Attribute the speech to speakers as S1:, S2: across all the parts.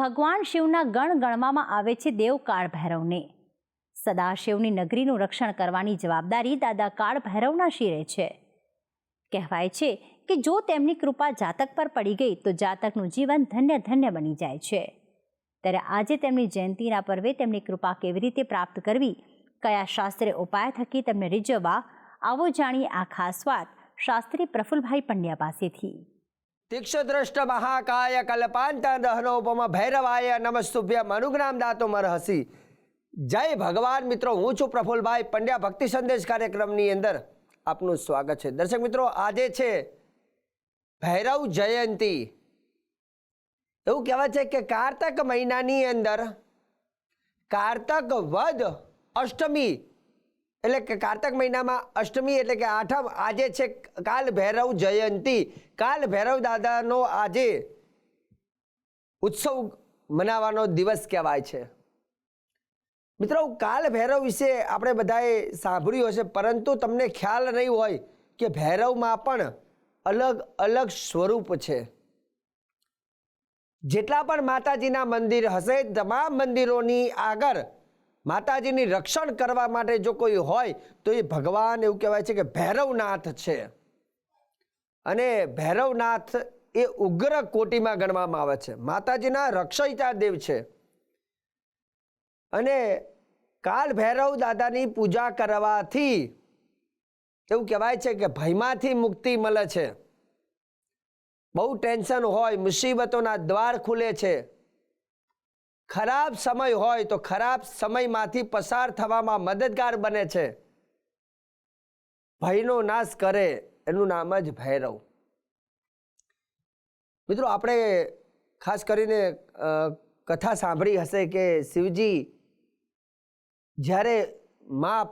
S1: ભગવાન શિવના ગણ ગણવામાં આવે છે દેવ કાળ ભૈરવને સદાશિવની નગરીનું રક્ષણ કરવાની જવાબદારી દાદા કાળ ભૈરવના શિરે છે. કહેવાય છે કે જો તેમની કૃપા જાતક પર પડી ગઈ તો જાતકનું જીવન ધન્ય ધન્ય બની જાય છે. ત્યારે આજે તેમની જયંતિના પર્વે તેમની કૃપા કેવી રીતે પ્રાપ્ત કરવી, કયા શાસ્ત્રે ઉપાય થકી તેમને રીઝવવા, આવો જાણીએ આ ખાસ વાત શાસ્ત્રી પ્રફુલભાઈ પંડ્યા પાસેથી.
S2: તીક્ષદ્રષ્ટ મહાકાય કલ્પાંત દહનોપમ ભૈરવાય નમસ્તુભ્ય અનુગ્રામ દાતો મરહસી. જય ભગવાન મિત્રો, હું છું પ્રફુલભાઈ પંડ્યા, ભક્તિ સંદેશ કાર્યક્રમની અંદર આપનું સ્વાગત છે. દર્શક મિત્રો, આજે છે ભૈરવ જયંતી. એવું કહેવાય છે કે કારતક મહિનાની અંદર કારતક વદ અષ્ટમી એટલે કે કારતક મહિનામાં અષ્ટમી એટલે કે આઠમ, આજે છે કાલ ભૈરવ જયંતી. કાલ ભૈરવ દાદાનો આજે ઉત્સવ મનાવવાનો દિવસ કહેવાય છે. મિત્રો, કાલ ભૈરવ વિશે આપણે બધાએ સાંભળ્યું હશે, પરંતુ તમને ખ્યાલ નહીં હોય કે ભૈરવમાં પણ અલગ અલગ સ્વરૂપ છે. જેટલા પણ માતાજીના મંદિર હશે, તમામ મંદિરોની આગળ માતાજીની રક્ષણ કરવા માટે જો કોઈ હોય, તો એ ભગવાન એવું કહેવાય છે કે ભૈરવનાથ છે. અને ભૈરવનાથ એ ઉગ્ર કોટીમાં ગણવામાં આવે છે. માતાજીના રક્ષયતા દેવ છે. અને કાલ ભૈરવ દાદાની પૂજા કરવાથી એવું કહેવાય છે કે ભયમાંથી મુક્તિ મળે છે. બહુ ટેન્શન હોય, મુસીબતોના દ્વાર ખુલે છે. ખરાબ સમય હોય તો ખરાબ સમયમાંથી પસાર થવામાં મદદગાર બને છે. ભયનો નાશ કરે એનું નામ જ ભૈરવ. મિત્રો, આપણે ખાસ કરીને કથા સાંભળી હશે કે શિવજી જ્યારે મા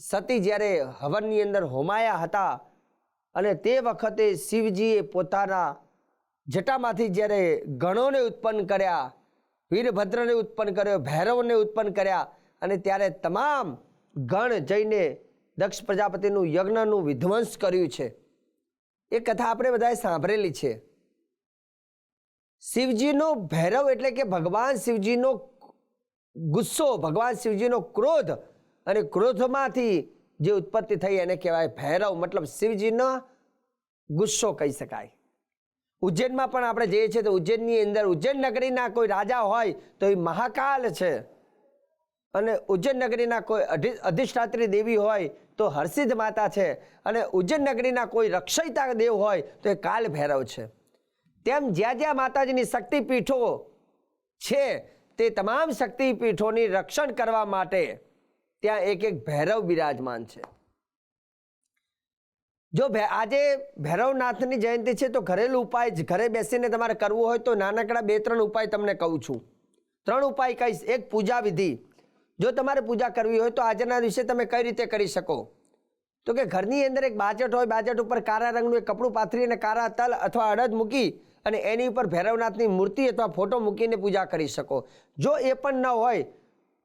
S2: સતી જ્યારે હવનની અંદર હોમાયા હતા અને તે વખતે શિવજીએ પોતાના જટામાંથી જ્યારે ગણોને ઉત્પન્ન કર્યા વીરભદ્રને ઉત્પન્ન કર્યો, ભૈરવને ઉત્પન્ન કર્યા અને ત્યારે તમામ ગણ જઈને દક્ષ પ્રજાપતિનું યજ્ઞનું વિધ્વંસ કર્યું છે. એ કથા આપણે બધાએ સાંભળેલી છે. શિવજીનો ભૈરવ એટલે કે ભગવાન શિવજીનો ગુસ્સો, ભગવાન શિવજીનો ક્રોધ અને ક્રોધમાંથી જે ઉત્પત્તિ થઈ એને કહેવાય ભૈરવ. મતલબ શિવજીનો ગુસ્સો કહી શકાય. ઉજ્જૈનમાં પણ આપણે જઈએ છીએ તો ઉજ્જૈનની અંદર ઉજ્જૈન નગરીના કોઈ રાજા હોય તો એ મહાકાલ છે. અને ઉજ્જૈન નગરીના કોઈ અધિ, અધિષ્ઠાત્રી દેવી હોય તો હર્ષિદ માતા છે. અને ઉજ્જૈન નગરીના કોઈ રક્ષયતા દેવ હોય તો એ કાલ ભૈરવ છે. તેમ જ્યાં જ્યાં માતાજીની શક્તિપીઠો છે, તે તમામ શક્તિપીઠોની રક્ષણ કરવા માટે ત્યાં એક એક ભૈરવ બિરાજમાન છે. જો આજે ભૈરવનાથની જયંતિ છે તો ઘરેલું ઉપાય જ ઘરે બેસીને તમારે કરવું હોય તો નાનકડા બે ત્રણ ઉપાય તમને કહું છું. ત્રણ ઉપાય કહીશ. એક પૂજા વિધિ. જો તમારે પૂજા કરવી હોય તો આજના દિવસે તમે કઈ રીતે કરી શકો? તો કે ઘરની અંદર એક બાજટ હોય, બાજટ ઉપર કાળા રંગનું એક કપડું પાથરી અને કારા તલ અથવા અડદ મૂકી અને એની ઉપર ભૈરવનાથની મૂર્તિ અથવા ફોટો મૂકીને પૂજા કરી શકો. જો એ પણ ન હોય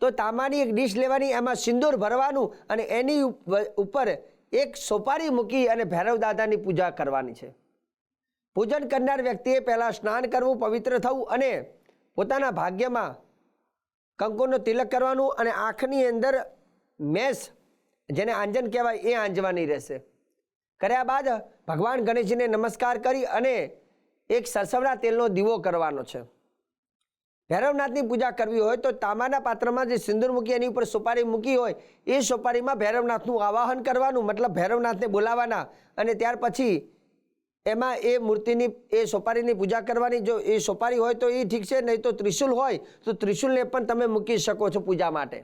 S2: તો તામાની એક ડીશ લેવાની, એમાં સિંદૂર ભરવાનું અને એની ઉપર એક સોપારી મૂકી અને ભૈરવ દાદાની પૂજા કરવાની છે. પૂજન કરનાર વ્યક્તિએ પહેલાં સ્નાન કરવું પવિત્ર થવું અને પોતાના ભાગ્યમાં કંકુનો તિલક કરવાનું અને આંખની અંદર મેસ, જેને આંજન કહેવાય, એ આંજવાની રહેશે. કર્યા બાદ ભગવાન ગણેશજીને નમસ્કાર કરી અને એક સરસવડા તેલનો દીવો કરવાનો છે. ભૈરવનાથની પૂજા કરવી હોય તો તાંબાના પાત્રમાં જે સિંદૂર મૂકી એની ઉપર સોપારી મૂકી હોય, એ સોપારીમાં ભૈરવનાથનું આવાહન કરવાનું, મતલબ ભૈરવનાથને બોલાવવાના અને ત્યાર પછી એમાં એ મૂર્તિની, એ સોપારીની પૂજા કરવાની. જો એ સોપારી હોય તો એ ઠીક છે, નહીં તો ત્રિશુલ હોય, તો ત્રિશુલને પણ તમે મૂકી શકો છો પૂજા માટે.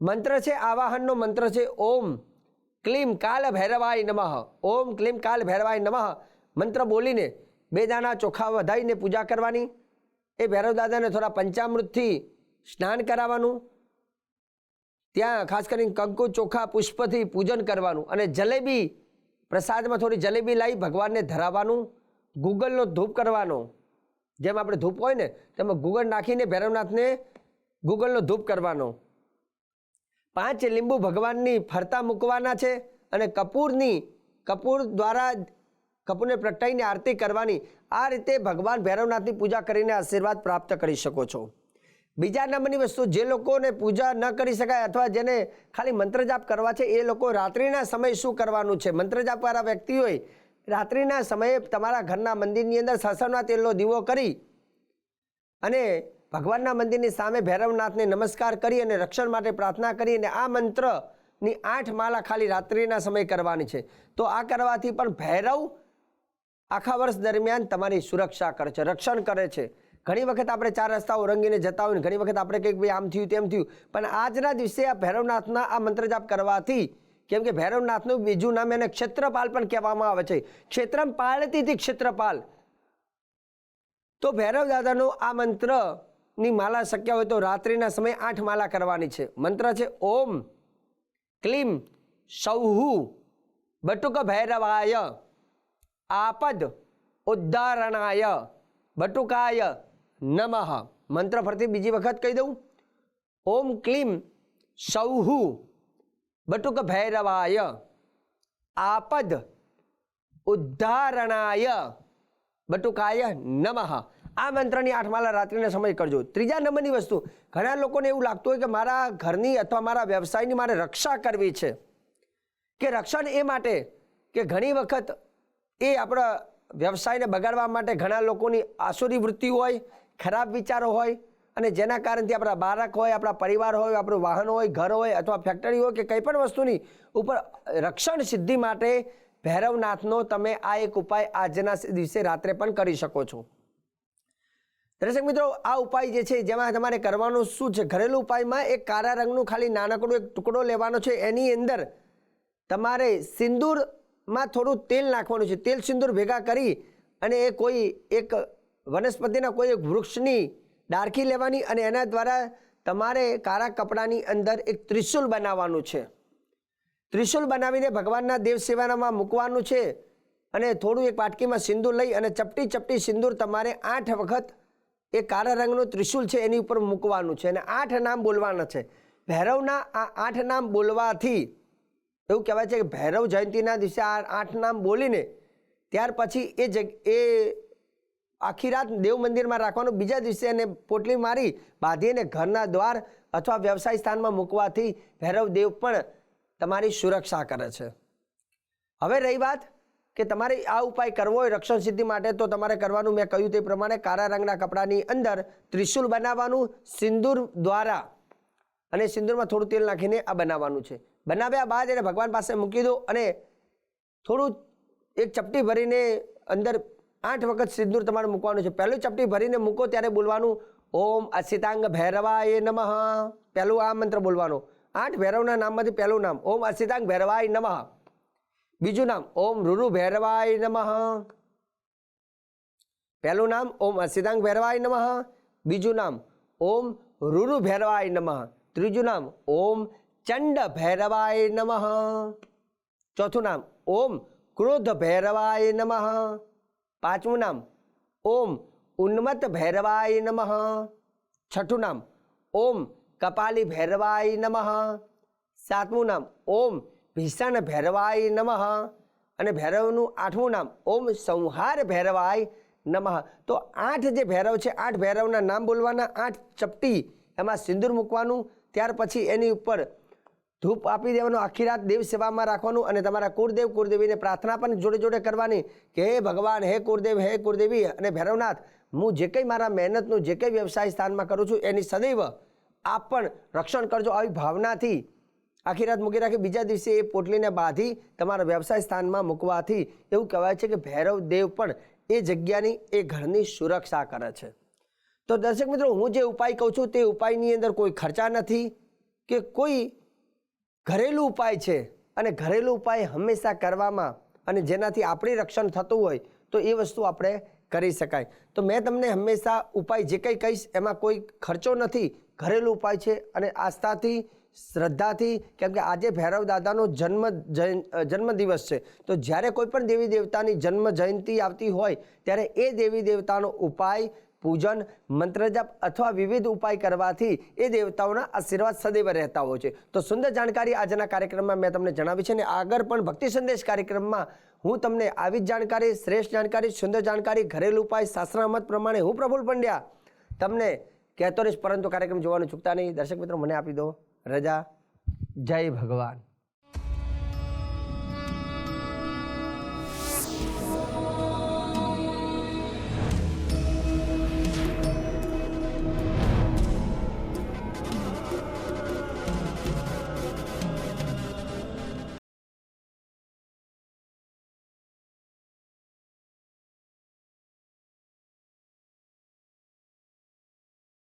S2: મંત્ર છે, આવાહનનો મંત્ર છે, ઓમ ક્લીમ કાલ ભૈરવાય નમઃ. ઓમ ક્લીમ કાલ ભૈરવાય નમઃ. મંત્ર બોલીને બે દાણા ચોખા વધાવીને પૂજા કરવાની. એ ભૈરવ દાદાને થોડા પંચામૃતથી સ્નાન કરાવવાનું, ત્યાં ખાસ કરીને કંકુ ચોખા પુષ્પથી પૂજન કરવાનું અને જલેબી, પ્રસાદમાં થોડી જલેબી લાવી ભગવાનને ધરાવવાનું, ગૂગલનો ધૂપ કરવાનો. જેમ આપણે ધૂપ હોય ને, તેમાં ગૂગલ નાખીને ભૈરવનાથને ગૂગલનો ધૂપ કરવાનો. પાંચ લીંબુ ભગવાનની ફરતા મૂકવાના છે અને કપૂરની, કપૂર દ્વારા કપૂરને પ્રગટાઈને આરતી કરવાની આ રીતે ભગવાન ભૈરવનાથની પૂજા કરીને આશીર્વાદ પ્રાપ્ત કરી શકો છો. બીજા નંબરની વસ્તુ, જે લોકોને પૂજા ન કરી શકાય અથવા જેને ખાલી મંત્ર જાપ કરવા છે, એ લોકો રાત્રિના સમયે શું કરવાનું છે? મંત્ર જાપવાળા વ્યક્તિઓએ રાત્રિના સમયે તમારા ઘરના મંદિરની અંદર સરસવના તેલનો દીવો કરી અને ભગવાનના મંદિરની સામે ભૈરવનાથને નમસ્કાર કરી અને રક્ષણ માટે પ્રાર્થના કરી અને આ મંત્રની આઠ માળા ખાલી રાત્રિના સમયે કરવાની છે. તો આ કરવાથી પણ ભૈરવ આખા વર્ષ દરમિયાન તમારી સુરક્ષા કરે છે, રક્ષણ કરે છે. ઘણી વખત આપણે ચાર રસ્તાઓ રંગીને જતા હોય ઘણી વખત આપણે કંઈક ભાઈ આમ થયું, તેમ થયું. પણ આજના દિવસે આ ભૈરવનાથના આ મંત્ર જાપ કરવાથી, કેમ કે ભૈરવનાથનું બીજું નામ એને ક્ષેત્રપાલ પણ કહેવામાં આવે છે. ક્ષેત્રપાલથી ક્ષેત્રપાલ. તો ભૈરવ દાદાનો આ મંત્રની માલા શક્ય હોય તો રાત્રિના સમયે આઠ માલા કરવાની છે. મંત્ર છે, ઓમ, ક્લીમ, સૌહુ, બટુક ભૈરવાય. આપદ ઉદ્ધારણાય બટુકાય નમઃ મંત્ર ફરતી બીજી વખત કહી દઉં ઓમ ક્લીમ સૌહુ બટુક ભૈરવાય આપદ ઉદ્ધારણાય બટુકાય નમઃ આ મંત્રની આઠમાલા રાત્રિના સમય કરજો ત્રીજા નંબરની વસ્તુ ઘણા લોકોને એવું લાગતું હોય કે મારા ઘરની અથવા મારા વ્યવસાયની મારે રક્ષા કરવી છે, કે રક્ષણ એ માટે કે ઘણી વખત એ આપણા વ્યવસાયને બગાડવા માટે ઘણા લોકોની આસુરી વૃત્તિ હોય, ખરાબ વિચારો હોય અને જેના કારણથી આપણા બાળક હોય, આપણા પરિવાર હોય, આપણું વાહન હોય, ઘર હોય અથવા ફેક્ટરી હોય કે કંઈ પણ વસ્તુની ઉપર રક્ષણ સિદ્ધિ માટે ભૈરવનાથનો તમે આ એક ઉપાય આજના દિવસે રાત્રે પણ કરી શકો છો. દર્શક મિત્રો, આ ઉપાય જે છે જેમાં તમારે કરવાનું શું છે? ઘરેલું ઉપાયમાં એક કાળા રંગનું ખાલી નાનકડું એક ટુકડો લેવાનો છે. એની અંદર તમારે સિંદૂરમાં થોડું તેલ નાખવાનું છે. તેલ સિંદૂર ભેગા કરી અને એ કોઈ એક વનસ્પતિના કોઈ એક વૃક્ષની ડાળખી લેવાની અને એના દ્વારા તમારે કાળા કપડાની અંદર એક ત્રિશુલ બનાવવાનું છે. ત્રિશુલ બનાવીને ભગવાનના દેવ સેવાનામાં મૂકવાનું છે અને થોડું એક વાટકીમાં સિંદૂર લઈ અને ચપટી ચપટી સિંદૂર તમારે આઠ વખત એ કાળા રંગનું ત્રિશુલ છે એની ઉપર મૂકવાનું છે. અને આઠ નામ બોલવાના છે. ભૈરવના આ આઠ નામ બોલવાથી એવું કહેવાય છે કે ભૈરવ જયંતિના દિવસે આ આઠ નામ બોલીને ત્યાર પછી એ જગ, એ આખી રાત દેવ મંદિરમાં રાખવાનું, બીજા દિવસે એને પોટલી મારી બાંધીને ઘરના દ્વાર અથવા વ્યવસાય સ્થાનમાં મૂકવાથી ભૈરવ દેવ પણ તમારી સુરક્ષા કરે છે. હવે રહી વાત કે તમારે આ ઉપાય કરવો હોય રક્ષણ સિદ્ધિ માટે, તો તમારે કરવાનું, મેં કહ્યું તે પ્રમાણે કાળા રંગના કપડાની અંદર ત્રિશુલ બનાવવાનું, સિંદૂર દ્વારા અને સિંદૂરમાં થોડું તેલ નાખીને આ બનાવવાનું છે. બનાવ્યા બાદ એને ભગવાન પાસે મૂકી દો અને થોડું એક ચપટી ભરીને અંદર આઠ વખત સિંદૂર તમારે મૂકવાનું છે. પહેલું ચપટી ભરીને મૂકો ત્યારે બોલવાનું, ઓમ અસિતાંગ ભૈરવાય નમઃ. પહેલું આ મંત્ર બોલવાનું. આઠ ભૈરવના નામમાંથી પહેલું નામ, ઓમ અસિતાંગ ભૈરવાય નમઃ. બીજું નામ, ઓમ રૂરુ ભૈરવાય નમઃ. પહેલું નામ, ઓમ અસિતાંગ ભૈરવાય નમઃ. બીજું નામ, ઓમ રૂરુ ભૈરવાય નમઃ. ત્રીજું નામ ઓમ ચંડ ભૈરવાય નમઃ. ચોથું નામ ઓમ ક્રોધ ભૈરવાય નમઃ. પાંચમું નામ ઓમ ઉન્મત ભૈરવાય નમઃ. છઠ્ઠું નામ ઓમ કપાલી ભૈરવાય નમઃ. સાતમું નામ ઓમ ભીષણ ભૈરવાય નમઃ. અને ભૈરવનું આઠમું નામ ઓમ સંહાર ભૈરવાય નમઃ. તો આઠ જે ભૈરવ છે, આઠ ભૈરવના નામ બોલવાના, આઠ ચપટી એમાં સિંદૂર મૂકવાનું ત્યાર પછી એની ઉપર ધૂપ આપી દેવાનું, આખી રાત દેવ સેવામાં રાખવાનું અને તમારા કુળદેવ કુળદેવીને પ્રાર્થના પણ જોડે જોડે કરવાની કે હે ભગવાન, હે કુળદેવ, હે કુળદેવી અને ભૈરવનાથ, હું જે કંઈ મારા મહેનતનું જે કંઈ વ્યવસાય સ્થાનમાં કરું છું એની સદૈવ આપ પણ રક્ષણ કરજો. આવી ભાવનાથી આખી રાત મૂકી રાખી, બીજા દિવસે એ પોટલીને બાંધી તમારા વ્યવસાય સ્થાનમાં મૂકવાથી એવું કહેવાય છે કે ભૈરવ દેવ પણ એ જગ્યાની, એ ઘરની સુરક્ષા કરે છે. તો દર્શક મિત્રો, હું જે ઉપાય કહું છું તે ઉપાયની અંદર કોઈ ખર્ચા નથી કે કોઈ ઘરેલું ઉપાય છે. અને ઘરેલું ઉપાય હંમેશા કરવામાં અને જેનાથી આપણી રક્ષણ થતું હોય તો એ વસ્તુ આપણે કરી શકાય. તો મેં તમને હંમેશા ઉપાય જે કંઈ કહીશ એમાં કોઈ ખર્ચો નથી. ઘરેલું ઉપાય છે અને આસ્થાથી, શ્રદ્ધાથી, કેમ કે આજે ભૈરવ દાદાનો જન્મ જન્મદિવસ છે. તો જ્યારે કોઈ પણ દેવી દેવતાની જન્મ જયંતિ આવતી હોય, ત્યારે એ દેવી દેવતાનો ઉપાય પૂજન, મંત્રજપ અથવા વિવિધ ઉપાય કરવાથી એ દેવતાઓના આશીર્વાદ સદૈવ રહેતા હોય છે. તો સુંદર જાણકારી આજના કાર્યક્રમમાં મેં તમને જણાવી છે અને આગળ પણ ભક્તિ સંદેશ કાર્યક્રમમાં હું તમને આવી જ જાણકારી, શ્રેષ્ઠ જાણકારી, સુંદર જાણકારી, ઘરેલું ઉપાય, શાસ્ત્રામત પ્રમાણે હું પ્રફુલ પંડ્યા તમને કહેતો રહીશ. પરંતુ કાર્યક્રમ જોવાનું ચૂકતા નહીં. દર્શક મિત્રો, મને આપી દો રજા. જય ભગવાન.